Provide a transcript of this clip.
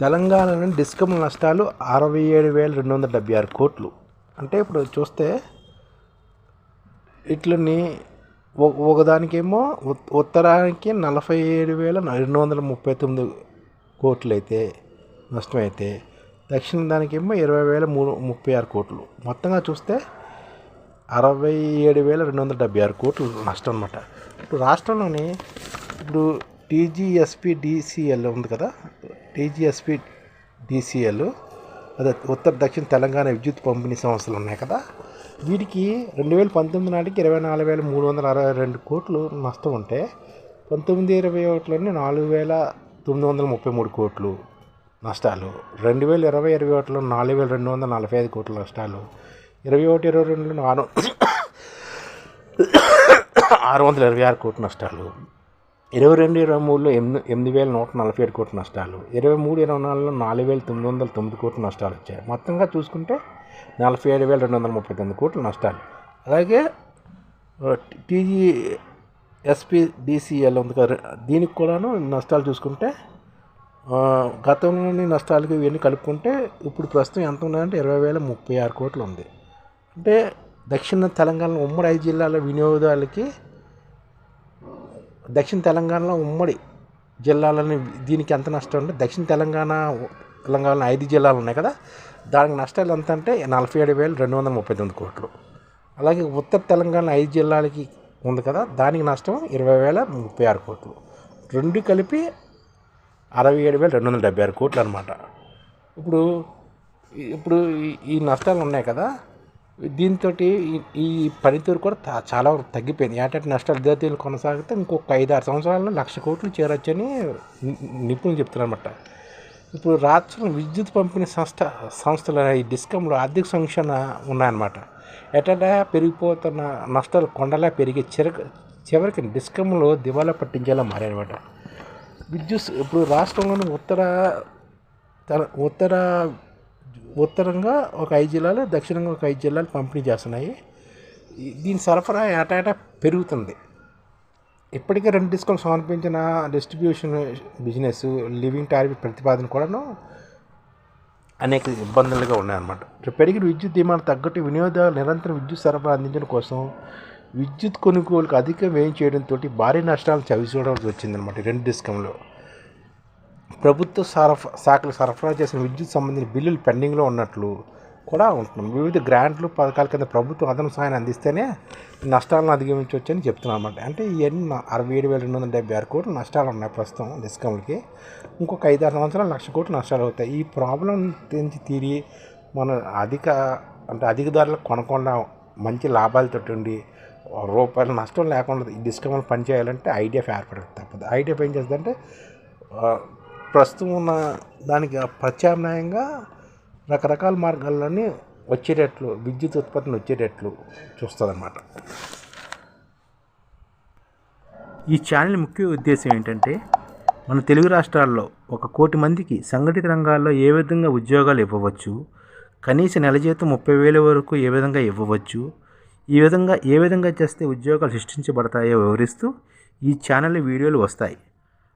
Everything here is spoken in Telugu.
తెలంగాణలోని డిస్కమ్ నష్టాలు అరవై ఏడు వేల రెండు వందల డెబ్బై ఆరు కోట్లు. అంటే ఇప్పుడు చూస్తే ఇట్లని ఒక- ఒకదానికేమో ఉత్తరానికి నలభై ఏడు వేల రెండు వందల ముప్పై తొమ్మిది కోట్లు అయితే నష్టమైతే దక్షిణ దానికేమో ఇరవై వేల మూడు ముప్పై ఆరు కోట్లు. మొత్తంగా చూస్తే అరవై ఏడు వేల రెండు వందల డెబ్బై ఆరు కోట్లు నష్టం అనమాట ఇప్పుడు రాష్ట్రంలోని ఇప్పుడు టీజీఎస్పి డిసిఎల్ ఉంది కదా టీజీఎస్పీ డీసీఎల్ అదే ఉత్తర దక్షిణ తెలంగాణ విద్యుత్ పంపిణీ సంస్థలు ఉన్నాయి కదా. వీటికి రెండు వేల పంతొమ్మిది నాటికి ఇరవై నాలుగు వేల మూడు వందల అరవై రెండు కోట్లు నష్టం ఉంటే పంతొమ్మిది ఇరవై ఒకటిలోనే నాలుగు వేల తొమ్మిది వందల ముప్పై మూడు కోట్లు నష్టాలు రెండు వేల ఇరవై ఇరవై ఒకటిలో నాలుగు వేల రెండు వందల నలభై ఐదు కోట్ల నష్టాలు ఇరవై ఒకటి ఇరవై రెండులో ఆరు ఆరు వందల ఇరవై ఆరు కోట్ల నష్టాలు. ఇరవై రెండు ఇరవై మూడులో ఎనిమిది ఎనిమిది వేల నూట నలభై ఏడు కోట్ల నష్టాలు. ఇరవై మూడు ఇరవై నాలుగులో నాలుగు వేల తొమ్మిది వందల తొమ్మిది కోట్ల నష్టాలు వచ్చాయి. మొత్తంగా చూసుకుంటే నలభై ఏడు వేల రెండు వందల ముప్పై తొమ్మిది కోట్ల నష్టాలు. అలాగే టీజీ ఎస్పీ డిసిఎల్ ఉంది కదా దీనికి కూడాను నష్టాలు చూసుకుంటే గతంలోని నష్టాలకి ఇవన్నీ కలుపుకుంటే ఇప్పుడు ప్రస్తుతం ఎంత ఉన్నాయంటే ఇరవై వేల ముప్పై ఆరు కోట్లు ఉంది. అంటే దక్షిణ తెలంగాణ ఉమ్మడి ఐదు జిల్లాల వినియోగదారులకి దక్షిణ తెలంగాణలో ఉమ్మడి జిల్లాలని దీనికి ఎంత నష్టం అంటే దక్షిణ తెలంగాణ తెలంగాణ ఐదు జిల్లాలు ఉన్నాయి కదా దానికి నష్టాలు ఎంత అంటే నలభై ఏడు వేల రెండు వందల ముప్పై తొమ్మిది కోట్లు. అలాగే ఉత్తర తెలంగాణ ఐదు జిల్లాలకి ఉంది కదా దానికి నష్టం ఇరవై వేల ముప్పై ఆరు కోట్లు. రెండు కలిపి అరవై ఏడు వేల రెండు వందల డెబ్బై ఆరు కోట్లు అనమాట ఇప్పుడు ఇప్పుడు ఈ- ఈ నష్టాలు ఉన్నాయి కదా దీంతో ఈ పనితీరు కూడా చాలా వరకు తగ్గిపోయింది. ఏంటంటే నష్టాలు ఇదే కొనసాగితే ఇంకొక ఐదు ఆరు సంవత్సరాల్లో లక్ష కోట్లు చేరొచ్చని నిపుణులు చెప్తున్నారన్నమాట. ఇప్పుడు రాష్ట్రం విద్యుత్ పంపిణీ సంస్థ సంస్థల ఈ డిస్కంలో ఆర్థిక సంక్షణ ఉన్నాయన్నమాట. ఎటటా పెరిగిపోతున్న నష్టాలు కొండలా పెరిగి చిరక చివరికి డిస్కంలో దివాలా పట్టించేలా మారాయన్నమాట. విద్యుత్ ఇప్పుడు రాష్ట్రంలోని ఉత్తర తెల- ఉత్తర ఉత్తరంగా ఒక ఐదు జిల్లాలు దక్షిణంగా ఒక ఐదు జిల్లాలు పంపిణీ చేస్తున్నాయి. దీని సరఫరా ఏటా ఏటా పెరుగుతుంది. ఇప్పటికే రెండు డిస్కౌంట్ సమర్పించిన డిస్ట్రిబ్యూషన్ బిజినెస్ లివింగ్ టారిఫ్ ప్రతిపాదన కూడాను అనేక ఇబ్బందులుగా ఉన్నాయన్నమాట. పెరిగిన విద్యుత్ డిమాండ్ తగ్గట్టు వినియోగదారులు నిరంతరం విద్యుత్ సరఫరా అందించడం కోసం విద్యుత్ కొనుగోలుకు అధిక వ్యయం చేయడంతో భారీ నష్టాలను చవిచూడవలసి వచ్చిందనమాట రెండు డిస్కంలో ప్రభుత్వ సరఫ శాఖలు సరఫరా చేసిన విద్యుత్ సంబంధించిన బిల్లులు పెండింగ్లో ఉన్నట్లు కూడా ఉంటున్నాం. వివిధ గ్రాంట్లు పథకాల కింద ప్రభుత్వం అదన సహాయాన్ని అందిస్తేనే నష్టాలను నష్టాలను అధిగమించవచ్చని చెప్తున్నాం అనమాట అంటే ఇవన్నీ అరవై ఏడు వేల రెండు వందల డెబ్బై ఆరు కోట్లు నష్టాలు ఉన్నాయి ప్రస్తుతం డిస్కౌంట్కి ఇంకొక ఐదు ఆరు సంవత్సరాలు లక్ష కోట్లు నష్టాలు అవుతాయి. ఈ ప్రాబ్లం నుంచి తీరి మన అధిక అంటే అధిక ధరలకు కొనకుండా మంచి లాభాలతో ఉండి రూపాయలు నష్టం లేకుండా ఈ డిస్కమ్లు పనిచేయాలంటే ఐడిఎఫ్ ఏర్పడదు తప్పదు. ఐడిఎఫ్ ఏం చేస్తుందంటే ప్రస్తుతం ఉన్న దానికి ప్రత్యామ్నాయంగా రకరకాల మార్గాల్లోని వచ్చేటట్లు విద్యుత్ ఉత్పత్తిని వచ్చేటట్లు చూస్తుంది ఈ ఛానల్ ముఖ్య ఉద్దేశం ఏంటంటే మన తెలుగు రాష్ట్రాల్లో ఒక కోటి మందికి సంఘటిత రంగాల్లో ఏ విధంగా ఉద్యోగాలు ఇవ్వవచ్చు కనీస నెల జీతం ముప్పై వేల వరకు ఏ విధంగా ఇవ్వవచ్చు ఈ విధంగా ఏ విధంగా చేస్తే ఉద్యోగాలు సృష్టించబడతాయో వివరిస్తూ ఈ ఛానల్ వీడియోలు వస్తాయి.